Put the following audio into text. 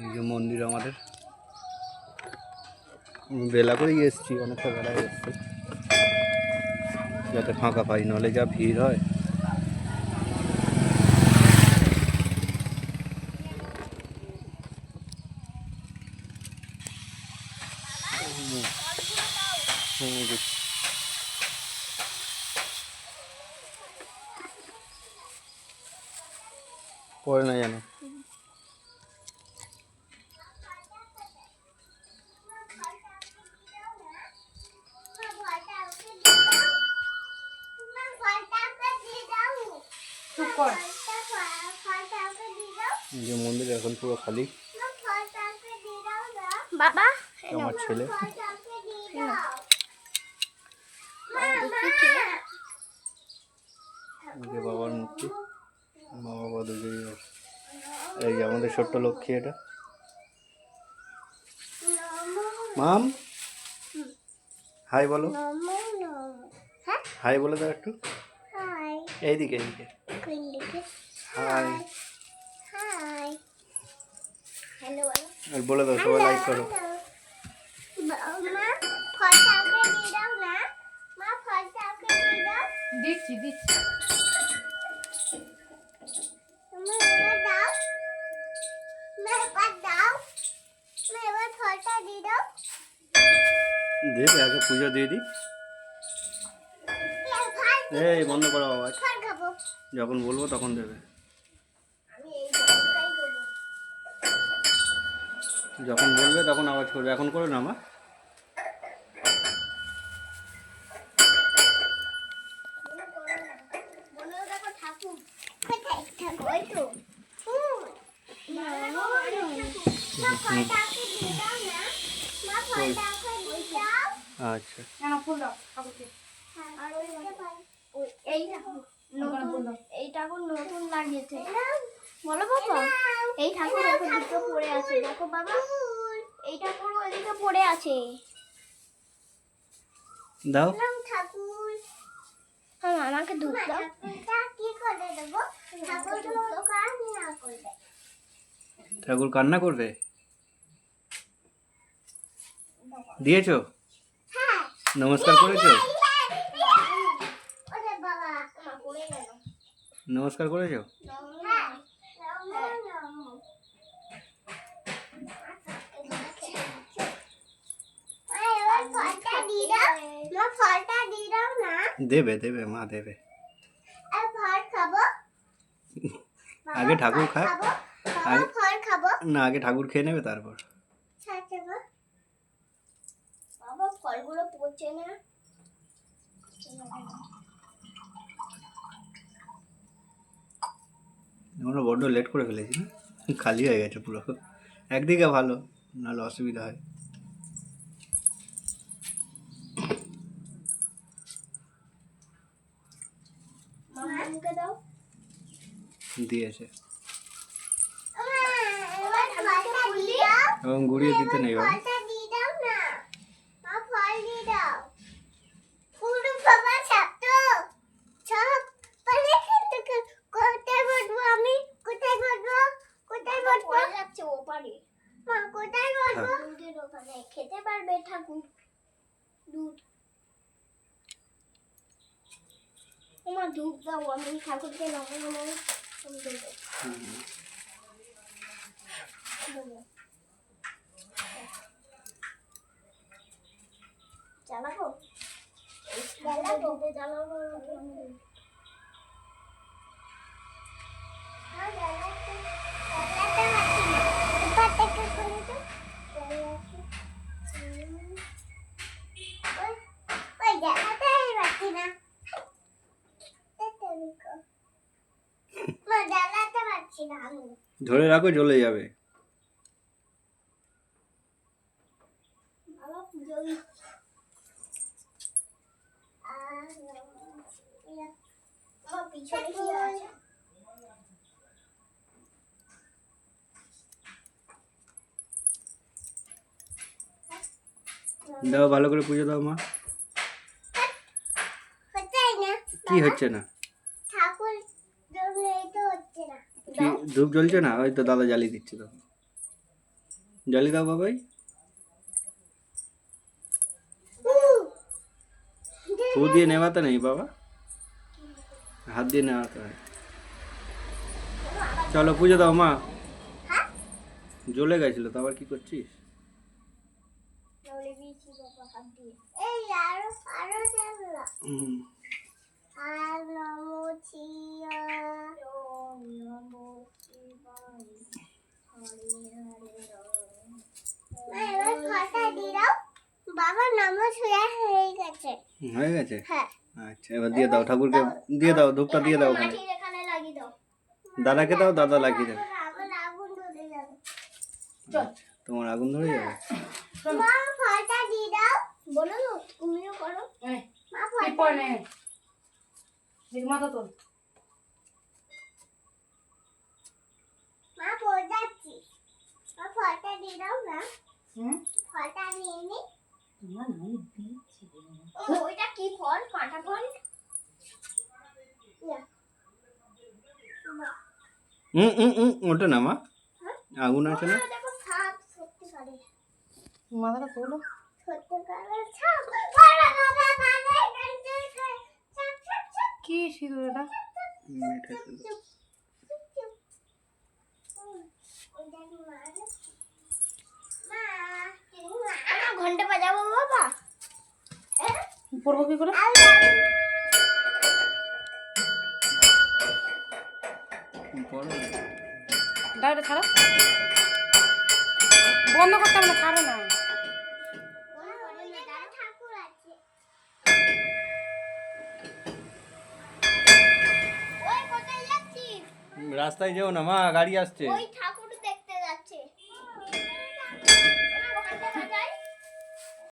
এই যে মন্দির আমাদের। বেলা করেই এসছি, অনেকটা বেলায় এসছি যাতে ফাঁকা পাই নাহলে যা ভিড় হয়। পড়ে না জানো চুপ কর যে মন্দির এখন পুরো খালি। বাবা আমার ছেলে। যে বাবার মূর্তি। মা বাবা দুজনেই এই যে আমাদের ছোট্ট লক্ষ্মী এটা। মাম? হাই বলো। হাই বলে দাও একটু। এইদিকে এইদিকে। হাই হ্যালো আর বলে দাও সবাই লাইক করো। দিচ্ছি দিচ্ছি। দেবে আগে পুজো দিয়ে দিই। এই বন্ধ করো আওয়াজ। যখন বলব তখন দেবে। যখন বলবে তখন আওয়াজ করবে। এখন করো না আমার আচ্ছা এই ঠাকুর নতুন এই ঠাকুর নতুন লাগিয়েছে। বলো বাবা এই ঠাকুর দুটো পড়ে আছে দেখো বাবা। এই ঠাকুর ওইদিকে পড়ে আছে। দাও। ঠাকুর। হ্যাঁ আমাকে দুধ দাও। কি করে দেবো? ঠাকুর কাজ করবে। ঠাকুর কান্না করবে? দিয়েছ? হ্যাঁ। নমস্কার করেছ ওরে বাবা মা পড়ে গেল নমস্কার করেছ? দেবে দেবে, মা দেবে। আগে ঠাকুর খাব না, আগে ঠাকুর খেয়ে নেবে তারপর। ফলগুলো পচে না আমরা বড্ড লেট করে ফেলেছি না? খালি হয়ে গেছে পুরো। একদিকে ভালো নাহলে অসুবিধা হয়। দিয়েছে। দাও এবং গুড়িয়ে দিতে নেই বাবা ফলটা দিয়ে দাও না মা ফল দিয়ে দাও পুরো বাবা ছাত্র সব পালে খেতে কোথায় বসবো আমি কোথায় বসবো কোথায় বসবো যাচ্ছে ও মা কোথায় বসবো দুধের ওখানে। খেতে পারবে ঠাকুর। দুধ। তোমার দুধ দাও আমি ঠাকুরকে নমো নমো দেবো। দেবো। জ্বালাবো? জ্বালাবো? জ্বালাবো জ্বালাতে পারছি না আমি ধরে রাখো জ্বলে যাবে। দাও ভালো করে পুজো দাও মা। কি হচ্ছে না ঠাকুর জন্য এই তো হচ্ছে না কি ধূপ জ্বলছে না? ওই তো দাদা জ্বালিয়ে দিচ্ছে তো জলি দাও বাবাই। ফু দিয়ে নেওয়াতে নেই বাবা। হাত দিয়ে নেওয়াতে হয়। চলো পুজো দাও মা। জ্বলে গেছিল তো আবার কি করছিস? হুম। হয়ে গেছে? হয়ে। গেছে হ্যাঁ আচ্ছা এবার দিয়ে দাও ঠাকুরকে দিয়ে দাও ধূপটা দিয়ে দাও ওখানে। মাটির এখানে লাগিয়ে দাও। দাদাকে দাও দাদা লাগিয়ে যাবে। চল তোমার আগুন ধরে যাবে? দাও। বলো তুমিও করো। মা এই ফটা পড় নে। দেখি মাথা তোল মা পড়াচ্ছি মা ফটা দিয়ে দাও না হুম ফটা নিয়ে নি তোমার নাম দিচ্ছি ও, ওইটা কি ফল কাঁটা ফল হুম হুম হুম ওটা না মা হ্যাঁ? আগুন আছে না মাথাটা কি সিঁদুর এটা ঘণ্টা বাজাবো বাবা। হ্যাঁ? পড়ব কি করে? ছাড়ো। বন্ধ করতে হবে না ছাড়ো না। রাস্তায় যেও না মা গাড়ি আসছে।